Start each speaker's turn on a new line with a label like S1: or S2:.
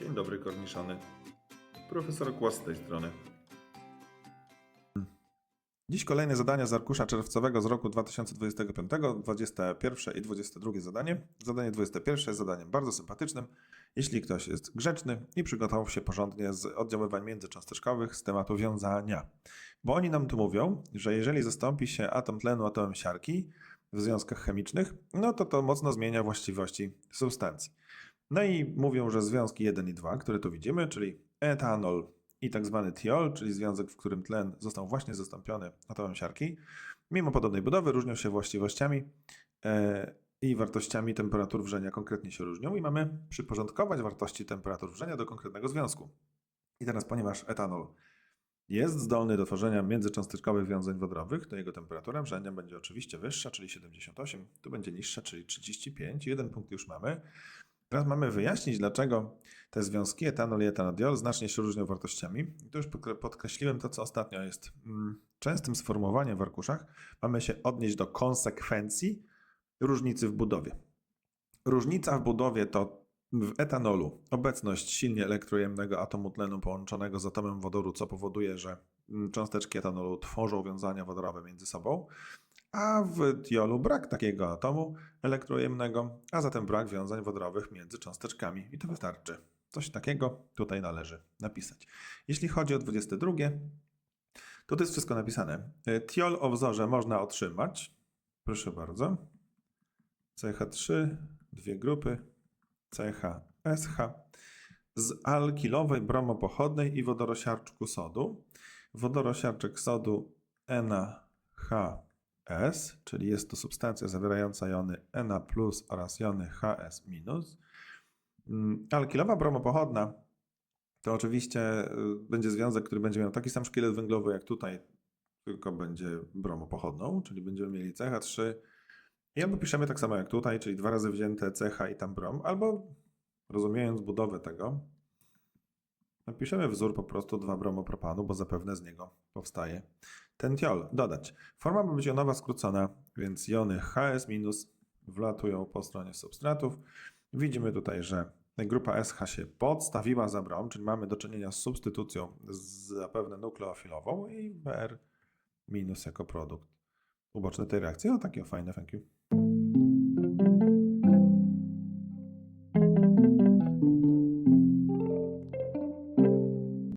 S1: Dzień dobry, korniszony. Profesor Kłos z tej strony.
S2: Dziś kolejne zadania z arkusza czerwcowego z roku 2025, 21 i 22 zadanie. Zadanie 21 jest zadaniem bardzo sympatycznym. Jeśli ktoś jest grzeczny i przygotował się porządnie z oddziaływań międzycząsteczkowych z tematu wiązania. Bo oni nam tu mówią, że jeżeli zastąpi się atom tlenu atomem siarki w związkach chemicznych, no to to mocno zmienia właściwości substancji. No i mówią, że związki 1 i 2, które tu widzimy, czyli etanol i tak zwany tiol, czyli związek, w którym tlen został właśnie zastąpiony atomem siarki, mimo podobnej budowy różnią się właściwościami e, i wartościami temperatur wrzenia konkretnie się różnią i mamy przyporządkować wartości temperatur wrzenia do konkretnego związku. I teraz, ponieważ etanol jest zdolny do tworzenia międzycząsteczkowych wiązań wodorowych, to jego temperatura wrzenia będzie oczywiście wyższa, czyli 78, tu będzie niższa, czyli 35, jeden punkt już mamy. Teraz mamy wyjaśnić, dlaczego te związki etanol i etanodiol znacznie się różnią wartościami. I tu już podkre- podkreśliłem to, co ostatnio jest mm, częstym sformułowaniem w arkuszach. Mamy się odnieść do konsekwencji różnicy w budowie. Różnica w budowie to w etanolu obecność silnie elektrojemnego atomu tlenu połączonego z atomem wodoru, co powoduje, że mm, cząsteczki etanolu tworzą wiązania wodorowe między sobą, a w tiolu brak takiego atomu elektrojemnego, a zatem brak wiązań wodorowych między cząsteczkami. I to wystarczy. Coś takiego tutaj należy napisać. Jeśli chodzi o 22, to to jest wszystko napisane. Y, Tiol o wzorze można otrzymać. Proszę bardzo. CH3, dwie grupy, CHSH z alkilowej bromopochodnej i wodorosiarczku sodu. Wodorosiarczek sodu NaHS, czyli jest to substancja zawierająca jony Na oraz jony HS-. Mm, Alkilowa bromopochodna to oczywiście y, będzie związek, który będzie miał taki sam szkielet węglowy jak tutaj, tylko będzie bromopochodną, czyli będziemy mieli CH3 i albo piszemy tak samo jak tutaj, czyli dwa razy wzięte CH i tam brom, albo rozumiejąc budowę tego, napiszemy wzór po prostu 2 bromopropanu, bo zapewne z niego powstaje ten tiol. Dodać. Forma ma być jonowa skrócona, więc jony HS- wlatują po stronie substratów. Widzimy tutaj, że grupa SH się podstawiła za brom, czyli mamy do czynienia z substytucją zapewne nukleofilową i Br jako produkt uboczny tej reakcji. O, takie fajne, thank you.